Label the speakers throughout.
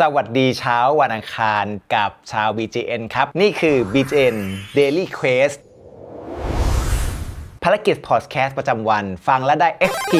Speaker 1: สวัสดีเช้าวันอังคารกับชาว BGN ครับ นี่คือ BGN Daily Quest ภารกิจพอดแคสต์ประจำวัน ฟังและได้ XP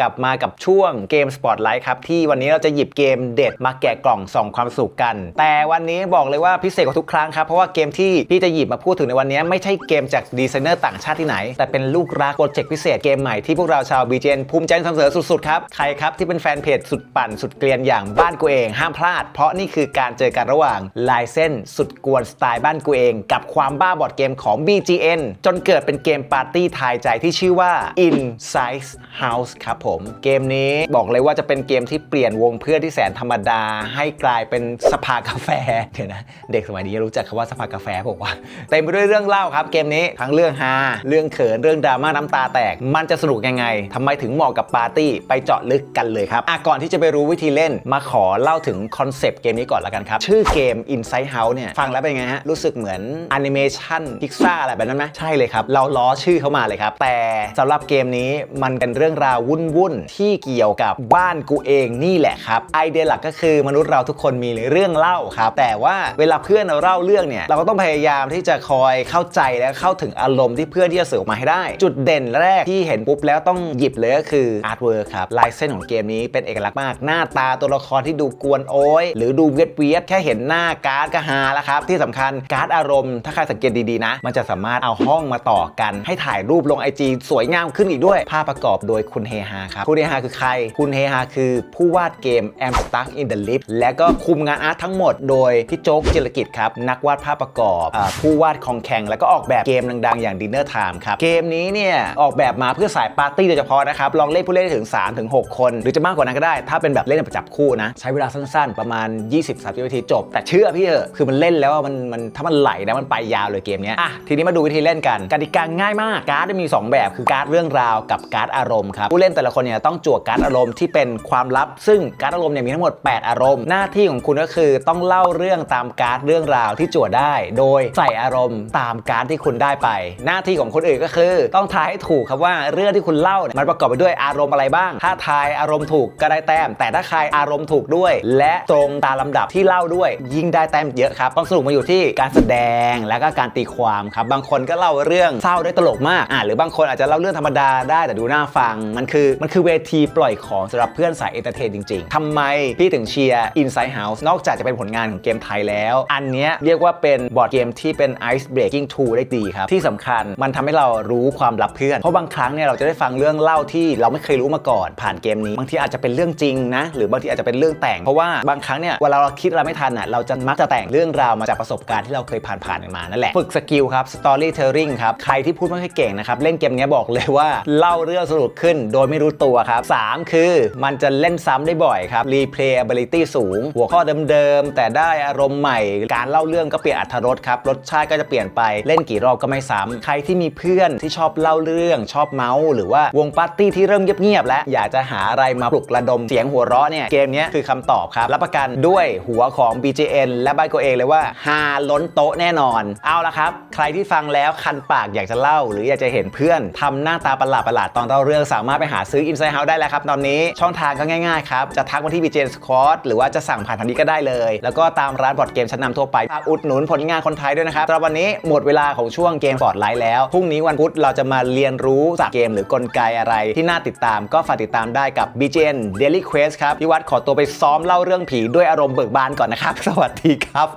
Speaker 1: กลับมากับช่วงเกม Spotlight ครับ ที่วันนี้เราจะหยิบเกมเด็ดมาแกะกล่องส่องความสุขกัน แต่วันนี้บอกเลยว่าพิเศษกว่าทุกครั้งครับ เพราะว่าเกมที่พี่จะหยิบมาพูดถึงในวันนี้ ไม่ใช่เกมจากดีไซเนอร์ต่างชาติที่ไหน แต่เป็นลูกรักโปรเจกต์พิเศษเกมใหม่ที่พวกเราชาว BGN ภูมิใจนำเสนอสุดๆครับใครครับที่เป็นแฟนเพจสุดปั่นสุดเกลียนอย่างบ้านกูเองห้ามพลาด เพราะนี่คือการเจอกันระหว่างลายเส้นสุดกวนสไตล์บ้านกูเอง กับความบ้าบอดเกมของ BGN จนเกิดเป็นเกมปาาร์ตี้ทายใจที่ชื่อว่า Inside House ครับผม เกมนี้บอกเลยว่าจะเป็นเกมที่เปลี่ยนวงเพื่อนที่แสนธรรมดา ให้กลายเป็นสภากาแฟเดี๋ยวนะเด็กสมัยนี้รู้จักคำว่าสภากาแฟบอกว่าเต็มไปด้วยเรื่องเล่าครับเกมนี้ทั้งเรื่องฮาเรื่องเขินเรื่องดราม่าน้ำตาแตก มันจะสนุกยังไงทำไมถึงเหมาะกับปาร์ตี้ไปเจาะลึกกันเลยครับอะก่อนที่จะไปรู้วิธีเล่นมาขอเล่าถึงคอนเซปต์เกมนี้ก่อนละกันครับ ชื่อเกม Inside House เนี่ยฟังแล้วเป็นไงฮะรู้สึกเหมือนแอนิเมชันพิกซ่าอะไรแบบนั้นไหมใช่เลยครับเราล้อชื่ื่อเขามาเลยครับ แต่สำหรับเกมนี้มันเป็นเรื่องราววุ่นๆที่เกี่ยวกับบ้านกูเองนี่แหละครับไอเดียหลักก็คือมนุษย์เราทุกคนมีเรื่องเล่าครับ แต่ว่าเวลาเพื่อนเราเล่าเรื่องเนี่ยเราก็ต้องพยายามที่จะคอยเข้าใจและเข้าถึงอารมณ์ที่เพื่อนที่จะสื่อออกมาให้ได้ จุดเด่นแรกที่เห็นปุ๊บแล้วต้องหยิบเลยก็คืออาร์ตเวิร์ครับลายเส้นของเกมนี้เป็นเอกลักษณ์มาก หน้าตาตัวละครที่ดูกวนโอ้ยหรือดูเวียดเวียดแค่เห็นหน้าการ์ดก็ฮาแล้วครับที่สำคัญการ์ดอารมณ์ถ้าใครสังเกตดีๆนะ มันจะสามารถเอาห้องมาต่อกันให้ถ่ายรูปลงไอจีสวยงามขึ้นอีกด้วย ภาพประกอบโดยคุณเฮฮาครับ คุณเฮฮาคือใคร คุณเฮฮาคือผู้วาดเกม Am Stuck in the Lift และก็คุมงานอาร์ตทั้งหมดโดยพี่โจ๊กจิรกิจครับ นักวาดภาพประกอบอาผู้วาดของแข่งแล้วก็ออกแบบเกมดังๆ อย่าง Dinner Time ครับ เกมนี้เนี่ยออกแบบมาเพื่อสายปาร์ตี้โดยเฉพาะนะครับ ลองเล่นผู้เล่นได้ถึง 3-6 คน หรือจะมากกว่านั้นก็ได้ ถ้าเป็นแบบเล่นแบบจับคู่นะ ใช้เวลาสั้นๆ ประมาณ 20-30นาทีจบ แต่เชื่อพี่เถอะคือมันเล่นแล้วอะมันมันถ้ามันไหลนะมันไปยาวเลยเกมเนี้ยอะทีนี้มาดูวิธีเล่นกันกติกาง่ายมากการ์ดมี 2 แบบคือการ์ดเรื่องราวกับการ์ดอารมณ์ครับผู้เล่นแต่ละคนเนี่ยต้องจั่วการ์ดอารมณ์ที่เป็นความลับ ซึ่งการ์ดอารมณ์เนี่ยมีทั้งหมด 8 อารมณ์ หน้าที่ของคุณก็คือต้องเล่าเรื่องตามการ์ดเรื่องราวที่จั่วได้ โดยใส่อารมณ์ตามการ์ดที่คุณได้ไป หน้าที่ของคนอื่นก็คือ ต้องทายให้ถูกครับว่าเรื่องที่คุณเล่าเนี่ยมันประกอบไปด้วยอารมณ์อะไรบ้าง ถ้าทายอารมณ์ถูกก็ได้แต้ม แต่ถ้าใครอารมณ์ถูกด้วย และตรงตามลำดับที่เล่าด้วย ยิ่งได้แต้มเยอะครับต้องสรุปมาอยู่ที่การแสดงและก็การตีความครับบางคนก็เล่าเรื่องเศร้าได้ตลกมากอ่าหรือบางคนอาจจะเล่าเรื่องธรรมดาได้แต่ดูน่าฟัง มันคือมันคือเวทีปล่อยของสำหรับเพื่อนสายเอนเตอร์เทนจริงๆทำไมพี่ถึงเชียร์ Inside House นอกจากจะเป็นผลงานของเกมไทยแล้ว อันเนี้ยเรียกว่าเป็นบอร์ดเกมที่เป็น Ice Breaking Tool ได้ดีครับ ที่สำคัญมันทำให้เรารู้ความลับเพื่อน เพราะบางครั้งเนี่ยเราจะได้ฟังเรื่องเล่าที่เราไม่เคยรู้มาก่อน ผ่านเกมนี้ บางทีอาจจะเป็นเรื่องจริงนะ หรือบางทีอาจจะเป็นเรื่องแต่ง เพราะว่าบางครั้งเนี่ยเวลาเราคิดเราไม่ทันอะเราจะมักจะแต่งเรื่องราวมาจากประสบการณ์ที่เราเคยผ่านผ่านมานั่นแหละฝึกสกิลครับ storytelling ครับใครที่พูดไม่ค่อยเก่งนะครับ เล่นเกมนี้บอกเลยว่าเล่าเรื่องสนุกขึ้นโดยไม่รู้ตัวครับสามคือมันจะเล่นซ้ำได้บ่อยครับ replayability สูง หัวข้อเดิมๆ แต่ได้อารมณ์ใหม่ การเล่าเรื่องก็เปลี่ยนอรรถรสครับ รสชาติก็จะเปลี่ยนไป เล่นกี่รอบก็ไม่ซ้ำใครที่มีเพื่อนที่ชอบเล่าเรื่อง ชอบเมาส์หรือว่าวงปาร์ตี้ที่เริ่มเงียบๆ แล้วอยากจะหาอะไรมาปลุกระดมเสียงหัวเราะเนี่ยเกมนี้คือคำตอบครับ รับประกันด้วยหัวของ BGN และบ้านตัวเองเลยว่าฮาล้นโต๊ะแน่นอน เอาละครับ ใครที่ฟังแล้วคันปากอยากจะเล่าหรืออยากจะเห็นเพื่อนทำหน้าตาประหลาดประหลาดๆตอนเล่าเรื่องสามารถไปหาซื้อ Inside House ได้แล้วครับตอนนี้ช่องทางก็ง่ายๆครับ จะทักมาที่ BGN Squad หรือว่าจะสั่งผ่านทางนี้ก็ได้เลย แล้วก็ตามร้านบอร์ดเกมชั้นนำทั่วไปฝากอุดหนุนผลงานคนไทยด้วยนะครับสำหรับวันนี้หมดเวลาของช่วงเกมฟอร์ดไลท์แล้วพรุ่งนี้วันพุธเราจะมาเรียนรู้จากเกมหรือกลไกอะไร ที่น่าติดตามก็ฝากติดตามได้กับ BGN Daily Quest ครับพี่วัดขอตัวไปซ้อมเล่าเรื่องผีด้วยอารมณ์เบิกบานก่อนนะครับ สวัสดีครับ